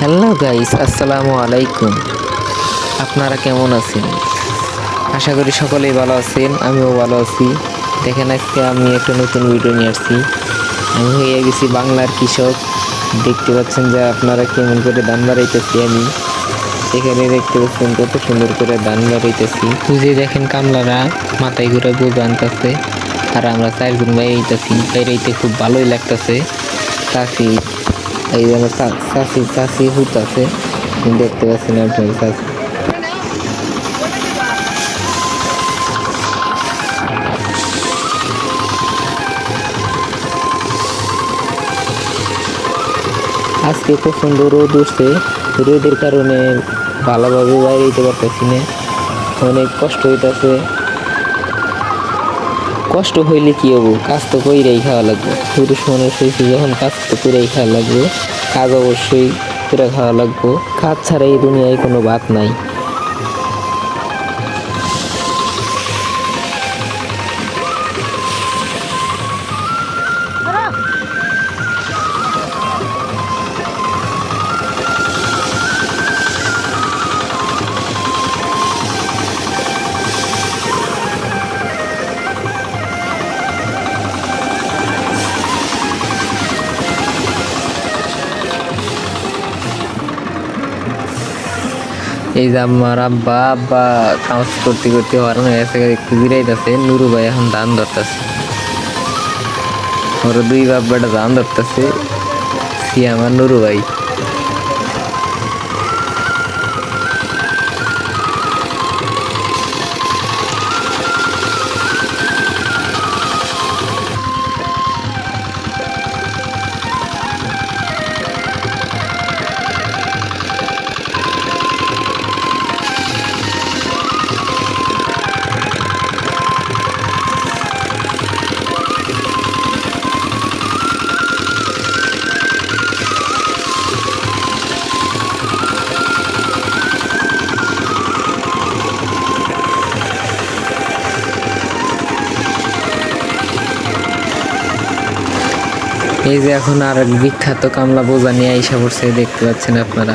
Hello guys আসসালামু আলাইকুম আপনারা কেমন আছেন? আশা করি সকলেই ভালো আছেন, আমিও ভালো আছি। দেখেন, আজকে আমি একটা নতুন ভিডিও নিয়ে আসছি। আমি হয়ে গেছি বাংলার কৃষক। দেখতে পাচ্ছেন যে আপনারা কেমন করে ধান বাড়াইতেছি আমি। এখানে দেখতে পাচ্ছেন কত সুন্দর করে ধান বাড়াইতেছি। বুঝে দেখেন কামলারা মাথায় ঘুরে বোঝা আনতেছে। আর আমরা চারজন বাইরেইতেছি বাইরেইতে খুব ভালোই লাগতেছে। চাষি এই যেন চাষি চাষি হুত দেখতে পাচ্ছেন আপনার চাষি আজকে সুন্দর রোদ উঠছে। রোদের কারণে ভালোভাবে বাইরে যেতে পারতেছি না। অনেক কষ্ট হইতাছে। কষ্ট হইলে কি হব? কাজ তো কইরাই খাওয়া লাগবে। পুরুষ মানুষ হয়েছে যখন কাজ তো কইরাই খাওয়া লাগবে, কাজ অবশ্যই করে খাওয়া লাগবো। কাজ ছাড়া এই দুনিয়ায় কোনো বাদ নাই। এই যে আমার আব্বা আব্বা কাজ করতে করতে হরান হয়ে গেছে একটু জিরাইতেছে নুরু ভাই এখন ধান ধরতেছে। ওর দুই বাব্বাটা ধান ধরতেছে, সি আমার নুরু ভাই। এই যে এখন আর বিখ্যাত কামলা বোঝা নিয়ে আইসা পড়ছে, দেখতে পাচ্ছেন আপনারা।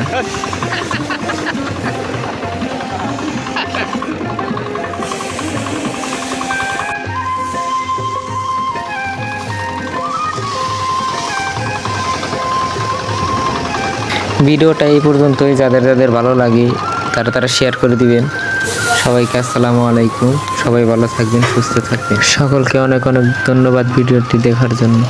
ভিডিওটা এই পর্যন্তই, যাদের যাদের ভালো লাগে তারা তারা শেয়ার করে দিবেন। সবাইকে আসসালামু আলাইকুম, সবাই ভালো থাকবেন, সুস্থ থাকবেন। সকলকে অনেক অনেক ধন্যবাদ ভিডিওটি দেখার জন্য।